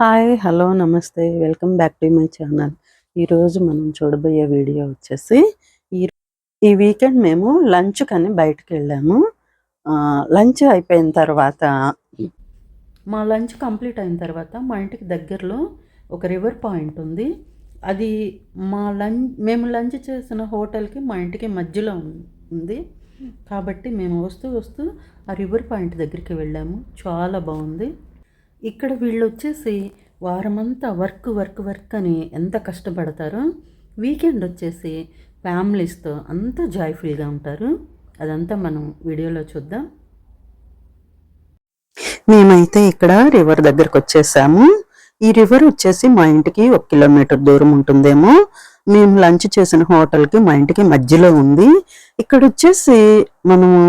Hi hello నమస్తే. Welcome back to my channel. ఈరోజు మనం చూడబోయే వీడియో వచ్చేసి ఈ ఈ వీకెండ్ మేము లంచ్ కని బయటకు వెళ్ళాము. లంచ్ అయిపోయిన తర్వాత మా లంచ్ కంప్లీట్ అయిన తర్వాత మా ఇంటికి దగ్గరలో ఒక రివర్ పాయింట్ ఉంది. అది మా లంచ్ మేము లంచ్ చేసిన హోటల్కి మా ఇంటికి మధ్యలో ఉంది. కాబట్టి మేము వస్తూ వస్తూ ఆ రివర్ పాయింట్ దగ్గరికి వెళ్ళాము. చాలా బాగుంది. ఇక్కడ వీళ్ళు వచ్చేసి వారమంతా వర్క్ వర్క్ వర్క్ అని ఎంత కష్టపడతారో వీకెండ్ వచ్చేసి ఫ్యామిలీస్తో అంత జాయ్ఫుల్గా ఉంటారు. అదంతా మనం వీడియోలో చూద్దాం. మేమైతే ఇక్కడ రివర్ దగ్గరకు వచ్చేసాము. ఈ రివర్ వచ్చేసి మా ఇంటికి ఒక కిలోమీటర్ దూరం ఉంటుందేమో. మేము లంచ్ చేసిన హోటల్కి మా ఇంటికి మధ్యలో ఉంది. ఇక్కడ వచ్చేసి మనము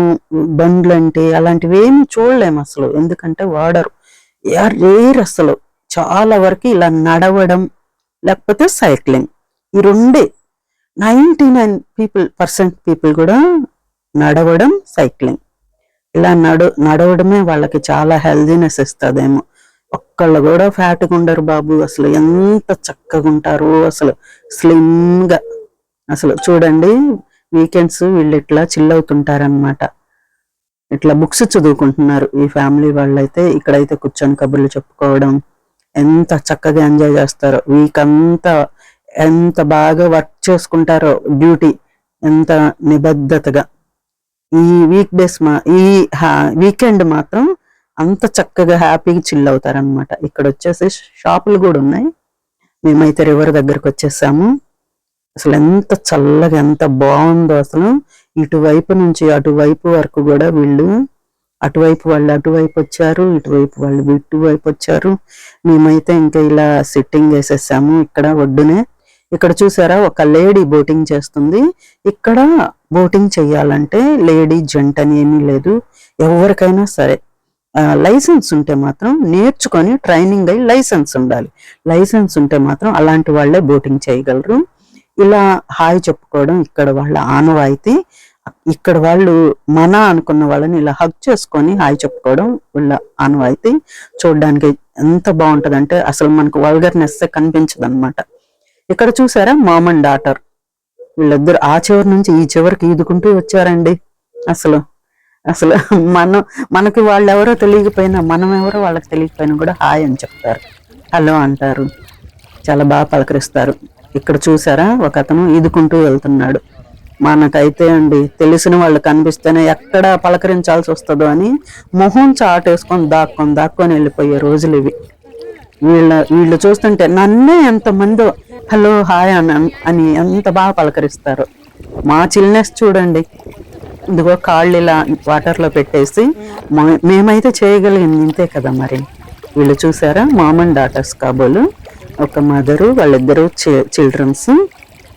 బండ్లు అంటే అలాంటివి ఏమి చూడలేము అసలు. ఎందుకంటే వాడరు. రేర్ అసలు. చాలా వరకు ఇలా నడవడం లేకపోతే సైక్లింగ్. ఈ రెండే. Ninety nine people percent people కూడా నడవడం సైక్లింగ్. ఇలా నడు నడవడమే వాళ్ళకి చాలా హెల్దీనెస్ ఇస్తుందేమో. ఒక్కళ్ళు కూడా ఫ్యాట్గా ఉండరు బాబు. అసలు ఎంత చక్కగా ఉంటారు అసలు. స్లిమ్గా అసలు చూడండి వీకెండ్స్ వీళ్ళు ఇట్లా చిల్ అవుతుంటారనమాట ఇట్లా బుక్స్ చదువుకుంటున్నారు. ఈ ఫ్యామిలీ వాళ్ళైతే ఇక్కడైతే కూర్చొని కబుర్లు చెప్పుకోవడం ఎంత చక్కగా ఎంజాయ్ చేస్తారో వీక్ అంతా ఎంత బాగా వర్క్ చేసుకుంటారో డ్యూటీ ఎంత నిబద్ధతగా. ఈ వీక్ డేస్ మా ఈ వీకెండ్ మాత్రం అంత చక్కగా హ్యాపీగా చిల్ అవుతారనమాట ఇక్కడ వచ్చేసి షాపులు కూడా ఉన్నాయి. మేమైతే రివర్ దగ్గరకు వచ్చేసాము. అసలు ఎంత చల్లగా ఎంత బాగుందో అసలు. ఇటువైపు నుంచి అటువైపు వరకు కూడా వీళ్ళు అటువైపు వాళ్ళు అటువైపు వచ్చారు ఇటువైపు వాళ్ళు ఇటువైపు వచ్చారు. మేమైతే ఇంకా ఇలా సిట్టింగ్ వేసేసాము ఇక్కడ ఒడ్డునే. ఇక్కడ చూసారా ఒక లేడీ బోటింగ్ చేస్తుంది. ఇక్కడ బోటింగ్ చేయాలంటే లేడీ జెంట్ అని ఏమీ లేదు. ఎవరికైనా సరే లైసెన్స్ ఉంటే మాత్రం నేర్చుకొని ట్రైనింగ్ అయ్యి లైసెన్స్ ఉండాలి. లైసెన్స్ ఉంటే మాత్రం అలాంటి వాళ్ళే బోటింగ్ చేయగలరు. ఇలా హాయ్ చెప్పుకోవడం ఇక్కడ వాళ్ళ ఆనవాయితీ. ఇక్కడ వాళ్ళు మన అనుకున్న వాళ్ళని ఇలా హగ్ చేసుకొని హాయ్ చెప్పుకోవడం వీళ్ళ ఆనవాయితీ. చూడడానికి ఎంత బాగుంటదంటే అసలు మనకు వల్గర్నెస్ కనిపించదు అనమాట ఇక్కడ చూసారా మామ్ అండ్ డాటర్? వీళ్ళిద్దరు ఆ చివరి నుంచి ఈ చివరికి ఈదుకుంటూ వచ్చారండి. అసలు అసలు మనం మనకి వాళ్ళు ఎవరో తెలియకపోయినా మనం ఎవరో వాళ్ళకి తెలియకపోయినా కూడా హాయ్ అని చెప్తారు. హలో అంటారు. చాలా బాగా పలకరిస్తారు. ఇక్కడ చూసారా? ఒక అతను ఈదుకుంటూ వెళ్తున్నాడు. మనకైతే అండి తెలిసిన వాళ్ళు కనిపిస్తేనే ఎక్కడ పలకరించాల్సి వస్తుందో అని మొహం చాటేసుకొని దాక్కొని దాక్కొని వెళ్ళిపోయే రోజులు ఇవి. వీళ్ళ వీళ్ళు చూస్తుంటే నన్నే ఎంతమందో హలో హాయ్ అని అని ఎంత బాగా పలకరిస్తారు. మా చిల్నెస్ చూడండి. ఇదిగో కాళ్ళు ఇలా వాటర్లో పెట్టేసి మేమైతే చేయగలిగింది ఇంతే కదా మరి. వీళ్ళు చూసారా? మామన్ డాటర్స్ కాబోలు. ఒక మదరు వాళ్ళిద్దరు చిల్డ్రన్స్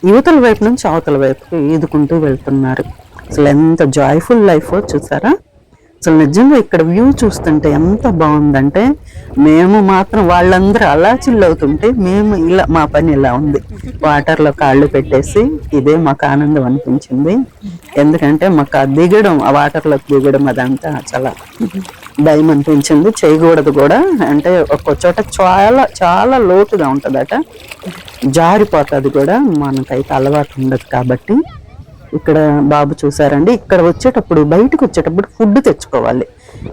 యువతల వైపు నుంచి అవతల వైపుకి ఈదుకుంటూ వెళ్తున్నారు. అసలు ఎంత జాయ్ఫుల్ లైఫ్ చూసారా? అసలు నిజంగా ఇక్కడ వ్యూ చూస్తుంటే ఎంత బాగుందంటే మేము మాత్రం వాళ్ళందరూ అలా చిల్లవుతుంటే మేము ఇలా మా పని ఇలా ఉంది. వాటర్లో కాళ్ళు పెట్టేసి ఇదే మాకు ఆనందం అనిపించింది. ఎందుకంటే మాకు ఆ దిగడం ఆ వాటర్లోకి దిగడం అదంతా చాలా భయం అనిపించింది. చేయకూడదు కూడా. అంటే ఒక్కో చోట చాలా చాలా లోతుగా ఉంటుందట. జారిపోతుంది కూడా. మనకైతే అలవాటు ఉండదు కాబట్టి. ఇక్కడ బాబు చూసారండి. ఇక్కడ వచ్చేటప్పుడు బయటకు వచ్చేటప్పుడు ఫుడ్ తెచ్చుకోవాలి.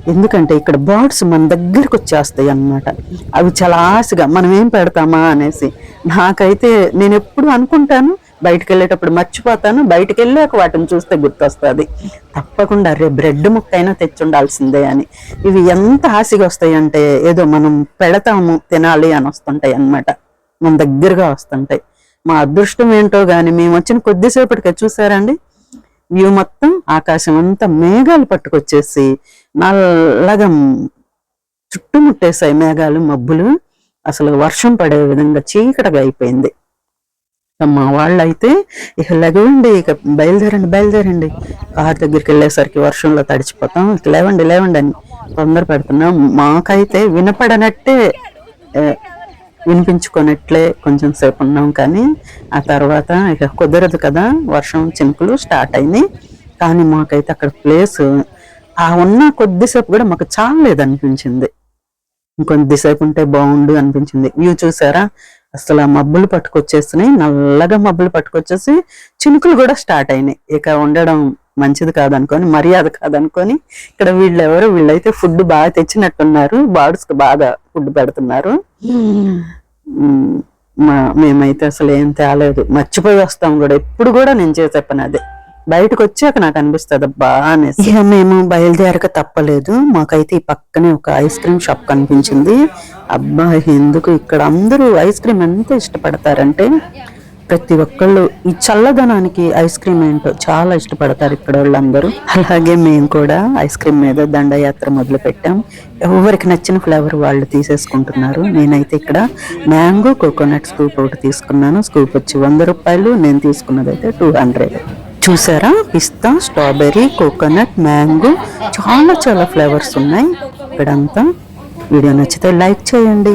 ఎందుకంటే ఇక్కడ బర్డ్స్ మన దగ్గరికి వచ్చేస్తాయి అన్నమాట. అవి చాలా ఆశగా మనం ఏం పెడతామా? అనేసి. నాకైతే నేను ఎప్పుడు అనుకుంటాను బయటకు వెళ్ళేటప్పుడు మర్చిపోతాను. బయటకు వెళ్ళాక వాటిని చూస్తే గుర్తొస్తుంది. తప్పకుండా రే బ్రెడ్ ముక్కైనా తెచ్చి ఉండాల్సిందే అని. ఇవి ఎంత ఆశగా వస్తాయంటే ఏదో మనం పెడతాము తినాలి అని వస్తుంటాయి అన్నమాట. మన దగ్గరగా వస్తుంటాయి. మా అదృష్టం ఏంటో కానీ మేము వచ్చిన కొద్దిసేపటికే చూసారండి? వ్యూ మొత్తం ఆకాశం అంతా మేఘాలు పట్టుకొచ్చేసి నల్లగా చుట్టుముట్టేశాయి మేఘాలు మబ్బులు. అసలు వర్షం పడే విధంగా చీకటిగా అయిపోయింది. మా వాళ్ళైతే ఇక లెగవండి ఇక బయలుదేరండి బయలుదేరండి. కారు దగ్గరికి వెళ్ళేసరికి వర్షంలో తడిచిపోతాం. ఇక లేవండి లేవండి అని తొందర పెడుతున్నాం. మాకైతే వినపడనట్టే వినిపించుకున్నట్లే కొంచెం సేపు ఉన్నాం కానీ ఆ తర్వాత ఇక కుదరదు కదా. వర్షం చినుకులు స్టార్ట్ అయినాయి. కానీ మాకైతే అక్కడ ప్లేస్ ఆ ఉన్న కొద్దిసేపు కూడా మాకు చాలేదనిపించింది ఇంకొద్దిసేపు ఉంటే బాగుండు అనిపించింది. వ్యూ చూసారా? అసలు ఆ మబ్బులు పట్టుకొచ్చేస్తున్నాయి. నల్లగా మబ్బులు పట్టుకొచ్చేసి చినుకులు కూడా స్టార్ట్ అయినాయి. ఇక ఉండడం మంచిది కాదనుకొని మర్యాద కాదనుకొని ఇక్కడ వీళ్ళు ఎవరు వీళ్ళైతే ఫుడ్ బాగా తెచ్చినట్టున్నారు. బాడుస్కి బాగా ఫుడ్ పెడుతున్నారు. మా- మేమైతే అసలు ఏం తేలేదు. మర్చిపోయి వస్తాం కూడా. ఎప్పుడు కూడా నేను చేసే పని అదే. బయటకు వచ్చాక నాకు అనిపిస్తుంది అబ్బా అనేసి. ఇక మేము బయలుదేరక తప్పలేదు. మాకైతే ఈ పక్కనే ఒక ఐస్ క్రీమ్ షాప్ కనిపించింది. అబ్బా ఎందుకు ఇక్కడ అందరూ ఐస్ క్రీమ్ ఎంత ఇష్టపడతారంటే ప్రతి ఒక్కళ్ళు ఈ చల్లదనానికి ఐస్ క్రీమ్ ఏంటో చాలా ఇష్టపడతారు ఇక్కడ వాళ్ళందరూ అలాగే మేము కూడా ఐస్ క్రీమ్ మీద దండయాత్ర మొదలు పెట్టాం ఎవరికి నచ్చిన ఫ్లేవర్ వాళ్ళు తీసేసుకుంటున్నారు. నేనైతే ఇక్కడ మ్యాంగో కోకోనట్ స్కూప్ ఒకటి తీసుకున్నాను. స్కూప్ వచ్చి వంద రూపాయలు. నేను తీసుకున్నది అయితే టూ హండ్రెడ్. చూసారా? పిస్తా స్ట్రాబెర్రీ కోకోనట్ మ్యాంగో చాలా చాలా ఫ్లేవర్స్ ఉన్నాయి. ఇక్కడంతా. వీడియో నచ్చితే లైక్ చేయండి.